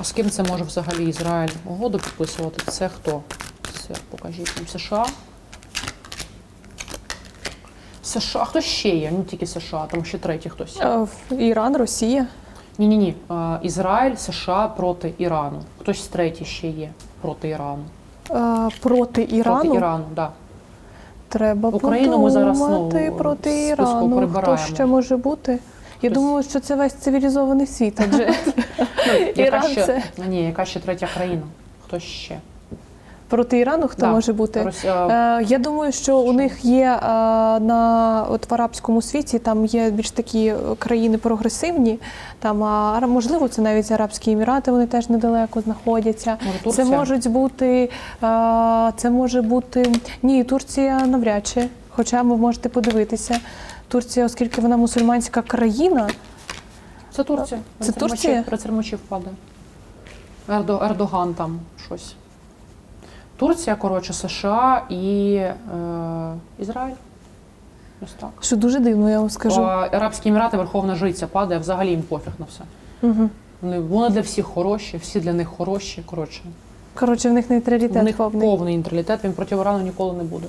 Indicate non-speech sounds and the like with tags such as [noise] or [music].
А з ким це може взагалі Ізраїль угоду підписувати? Це хто? Це покажіть нам США. США. А хто ще є? Не тільки США, там ще третій хтось. Е, Іран, Росія. Ні, ні, ні. Ізраїль, США проти Ірану. Хтось третій ще є проти Ірану. Е, Проти Ірану Проти Ірану, так. Да. треба Україну ми зараз, ну, проти Ірану. Хто ще може бути? Я Хтось- думаю, що це весь цивілізований світ, адже [laughs] Іран ще, це Ні, яка ще третя країна? Хто ще? проти Ірану хто Да. може бути? Росія, Е, Я думаю, що у них є е, на от в арабському світі там є більш такі е, країни прогресивні. Там а можливо, це навіть Арабські Емірати, вони теж недалеко знаходяться. може, Це можуть бути це може бути ні, Турція навряд чи. Хоча ви можете подивитися. Турція, оскільки вона мусульманська країна, Це Турція. Це Турція? Цермачі- При впаде. Ердо, Ердоган там щось. Турція, коротше, США і е, Ізраїль. Ось так. що дуже дивно, я вам скажу. А Арабські Емірати Верховна Жриця падає, взагалі їм пофіг на все. Угу. Вони, вони для всіх хороші, всі для них хороші. Коротше, Коротше, в них нейтралітет них повний. повний нейтралітет, він проти Ірану ніколи не буде.